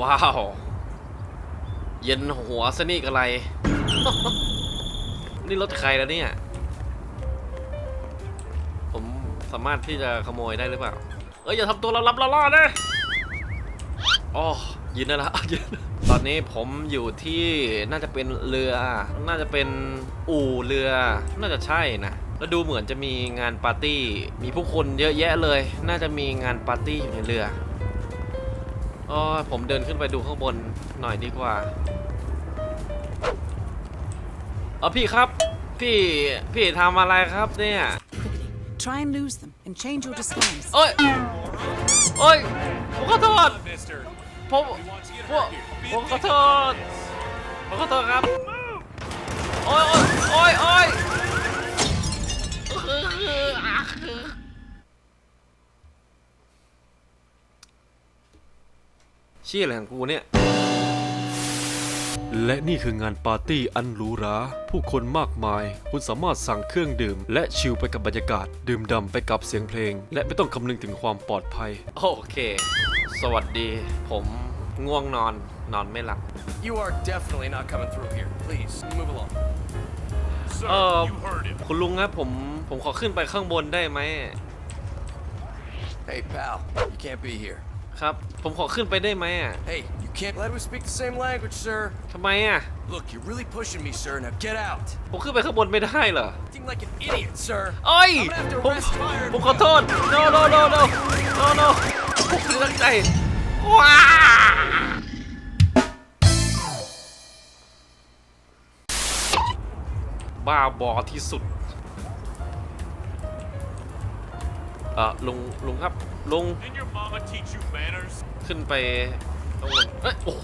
ว้าว เย็นหัวสนี่อะไร นี่รถใครแล้วเนี่ย ผมสามารถที่จะขโมยได้หรือเปล่า เอ้ยอย่าทำตัวเรารับเราล่อนะอ๋อยินได้ละยินตอนนี้ผมอยู่ที่น่าจะเป็นเรือ น่าจะเป็นอู่เรือ น่าจะใช่นะ แล้วดูเหมือนจะมีงานปาร์ตี้ มีผู้คนเยอะแยะเลย น่าจะมีงานปาร์ตี้อยู่ในเรือ อ๋อผมเดินขึ้นไปดูข้างบนหน่อยดีกว่าเออพี่ครับ พี่พี่ทำอะไรครับเนี่ย Quickly, try and lose them and change your disguise. เอ้ยเอ้ยผมขอโทษ Mister. ผมผมผมขอโทษผมขอโทษครับโอ้ยโอ้ยโอ้ย เชี่ยอะไรของกูเนี่ย และนี่คืองานปาร์ตี้อันหรูหราผู้คนมากมาย คุณสามารถสั่งเครื่องดื่ม และชิลไปกับบรรยากาศ ดื่มด่ำไปกับเสียงเพลง และไม่ต้องคำนึงถึงความปลอดภัย โอเค สวัสดี ผมง่วงนอนนอนไม่หลับ You are definitely not coming through here. Please, move along. Sir, Uh, you heard him. คุณลุงครับผมผมขอขึ้นไปข้างบนได้ไหม Hey, pal, you can't be here. ครับ ผมขอขึ้นไปได้ไหมอะ Hey, you can't let we speak the same language, sir. ทำไมอะ Look, you're really pushing me, sir. Now get out. ผมขึ้นไปข้างบนไม่ได้เหรอ Acting like an idiot, sir. เอ้ย I'm gonna have to ผม arrest fire. ผมขอโทษ no no no no no no ผมไม่ได้ตั้งใจว้าบ้าบอที่สุด เออลุงลุงครับ ลุง Didn't your mama teach you manners? ขึ้นไปข้างบนเอ้ยโอ้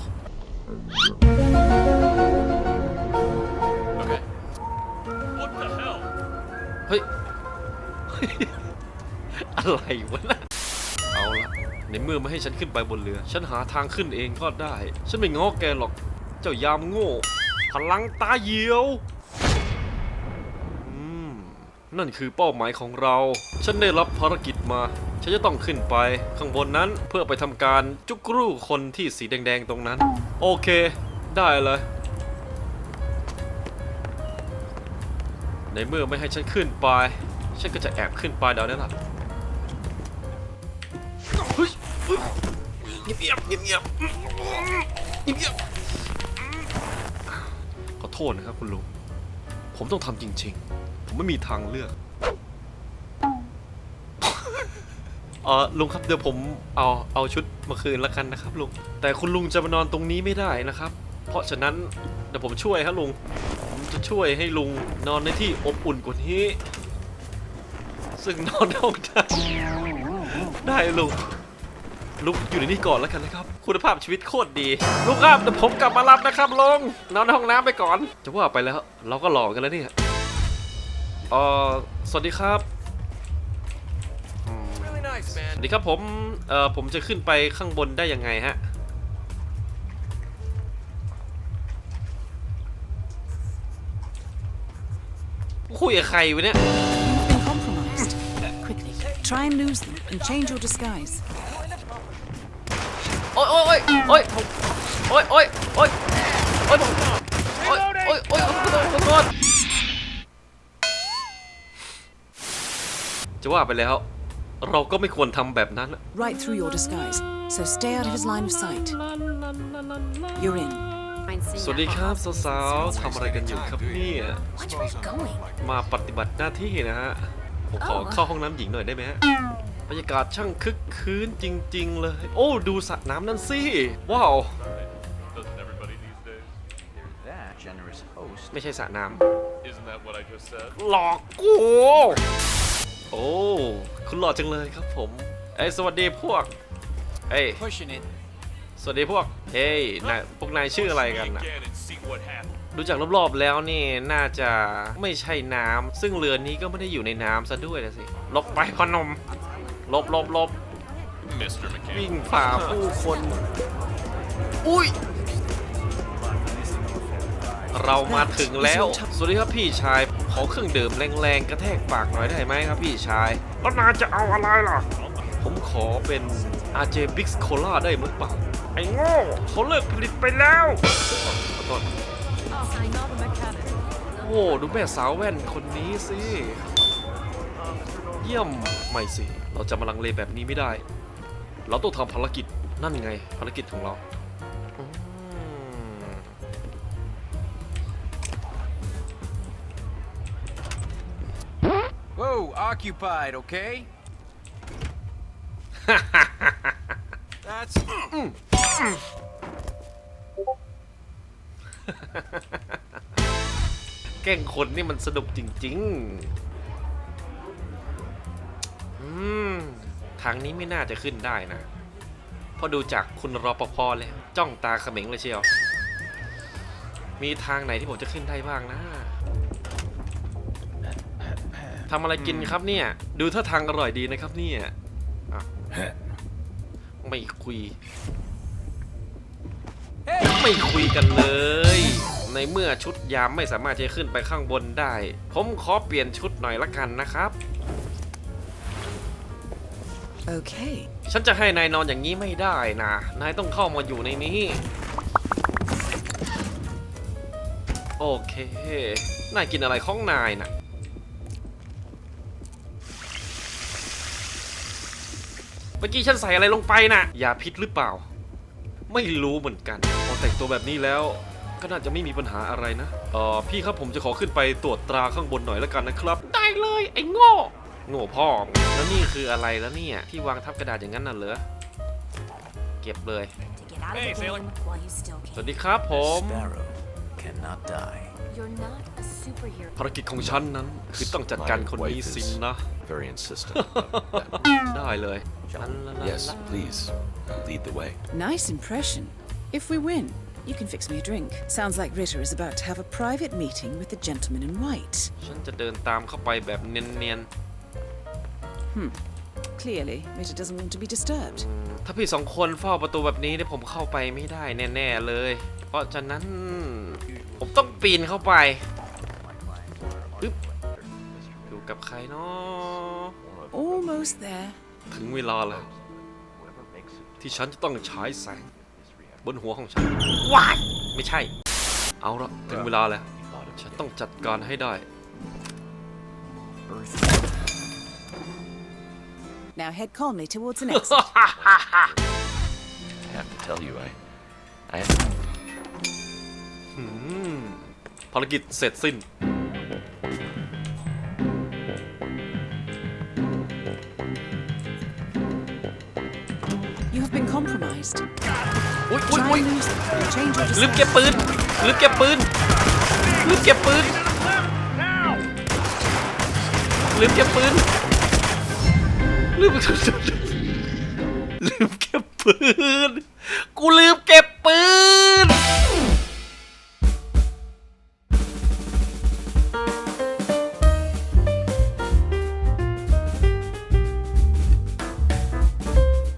Okay. What the hell? เฮ้ย อะไรวะนะเอาละในเมื่อไม่ให้ฉันขึ้นไปบนเรือ ฉันหาทางขึ้นเองก็ได้ ฉันไม่ง้อแกหรอก เจ้ายามโง่ พลังตาเหี่ยวอืม นั่นคือเป้าหมายของเรา ฉันได้รับภารกิจมา ฉันจะต้องขึ้นไปข้างบนนั้นเพื่อไปทำการจุกรูคนที่สีแดงๆตรงนั้น โอเค ได้เลยในเมื่อไม่ให้ฉันขึ้นไป ฉันก็จะแอบขึ้นไปเดี๋ยวนี้ล่ะเฮ้ยเฮ้ยเงียบเงียบเงียบเงียบเงียบเงียบขอโทษนะครับคุณลุง ผมต้องทำจริง ๆ ผมไม่มีทางเลือก เออลุงครับเดี๋ยวผมเอาเอาชุดมาคืนล้วกันนะครับลุง แต่คุณลุงจะมานอนตรงนี้ไม่ได้นะครับ เพราะฉะนั้นเดี๋ยวผมช่วยครับลุง ผมจะช่วยให้ลุงนอนในที่อบอุ่นกว่านี้ ซึ่งนอนห้องได้ได้ลุง ลุงอยู่ในนี้ก่อนแล้วกันนะครับ คุณภาพชีวิตโคตรดี ลุงครับเดี๋ยวผมกลับมารับนะครับลงนอนในห้องน้ำไปก่อน จะว่าไปแล้ว เราก็หลอกกันแล้วเนี่ยเออสวัสดีครับ Really nice, สวัสดีครับผม เอ่อ ผมจะขึ้นไปข้างบนได้ยังไงฮะ คุยกับใครวะเนี่ย You've been compromised. Quickly, try and lose them and change your disguise. โอ๊ยโอ๊ยโอ๊ยโอ๊ยผมโอ๊ยโอ๊ยโอ๊ยโอ๊ยผมโอ๊ยโอ๊ยโอ๊ยขอโทษขอโทษจะว่าไปแล้ว เราก็ไม่ควรทำแบบนั้น Right through your disguise, so stay out of his line of sight. You're in. สวัสดีครับสาวๆทำอะไรกันอยู่ครับเนี่ย มาปฏิบัติหน้าที่นะฮะผมขอเข้าห้องน้ำหญิงหน่อยได้ไหมฮะ รรยากาศช่างคึกคืนจริง ๆ เลย โอ้ ดูสระน้ำนั่นสิ ว้าว Doesn't everybody these days? that generous host ไม่ใช่สระน้ Isn't that what I just said? ำหลอกกู โอ้ คุณหล่อจังเลยครับผมเอ้ยสวัสดีพวกเอ้ย Pushing it. สวัสดีพวก เฮ้ยนายพวกนายชื่ออะไรกัน Me นะ again and see what happens. ดูจากรอบๆแล้วนี่น่าจะไม่ใช่น้ำซึ่งเรือนี้ก็ไม่ได้อยู่ในน้ำซะด้วยนะสิหลบไปพอหนม หลบหลบหลบ Mr. McCain. วิ่งฝ่าผู้คน อุ้ย เรามาถึงแล้ว สวัสดีครับพี่ชาย ขอเครื่องดื่มแรงๆ กระแทกปากหน่อยได้ไหมครับพี่ชาย แล้วนายจะเอาอะไรล่ะ ผมขอเป็น RJ Big Cola ได้มั้ยเปล่า ไอ้โง่เขาเลิกผลิตไปแล้วขอโทษ I'm not a mechanic. โอ้ดูแม่สาวแว่นคนนี้สิ เยี่ยม ไม่สิ เราจะมาลังเลแบบนี้ไม่ได้ เราต้องทำภารกิจนั่นไง ภารกิจของเราอืม Whoa, occupied, okay? That's แกล้งคนนี่มันสนุกจริงๆอื มทางนี้ไม่น่าจะขึ้นได้นะ เพราะดูจากคุณรอปภเลยจ้องตาเขม็งเลยเชียว มีทางไหนที่ผมจะขึ้นได้บ้างนะทำอะไรกินครับเนี่ย ดูท่าทางอร่อยดีนะครับเนี่ยไม่คุย ไม่คุยกันเลย ในเมื่อชุดยามไม่สามารถจะขึ้นไปข้างบนได้ ผมขอเปลี่ยนชุดหน่อยละกันนะครับ Okay. ฉันจะให้นายนอนอย่างนี้ไม่ได้นะ นายต้องเข้ามาอยู่ในนี้ โอเค นายกินอะไรของนายนะเมื่อกี้ฉันใส่อะไรลงไปนะ่ะยาพิษหรือเปล่า ไม่รู้เหมือนกัน พอแต่งตัวแบบนี้แล้ว ก็น่าจะไม่มีปัญหาอะไรนะเออพี่ครับผมจะขอขึ้นไปตรวจตราข้างบนหน่อยละกันนะครับ ได้เลยไอ้โง่ โง่พ่อมึงแล้วนี่คืออะไรแล้วเนี่ย ที่วางทับกระดาษอย่างนั้นน่ะเหรอ เก็บเลย To get out of Hey, the sailor. game while you still สวัส can. ดีครับผม sparrow cannot die. You're not a superhero. ภารกิจของฉันนั้น คือต้องจัดการคนนี้สินนะ Very insistent. about that. ได้เลย yes, please lead the way. Nice impression. If we win, you can fix me a drink. Sounds like Ritter is about to have a private meeting with the gentleman in white. ฉันจะเดินตามเข้าไปแบบเนียน Clearly, Ritter doesn't want to be disturbed. ๆถ้าพี่สองคนเฝ้าประตูแบบนี้เนี่ยผมเข้าไปไม่ได้แน่ๆเลย เพราะฉะนั้นผมต้องปีนเข้าไปอึ๊บอยู่กับใครเนาะ Almost there. ถึงเวลาแล้ว ที่ฉันจะต้องฉายแสง บนหัวของฉันว้ายไม่ใช่ เอาละถึงเวลาแล้ว ฉันต้องจัดการให้ได้ Now head calmly towards the next. I have to tell you, I, I have อืมภารกิจเสร็จสิ้น You have been compromised. อุ้ยอุ้ย Try อุ้ย and lose them. Change your ลืม decision. เก็บปืน ลืมเก็บปืน ลืมเก็บปืน ลืมเก็บปืน ลืมลืมเก็บปืน กูลืมเก็บปืน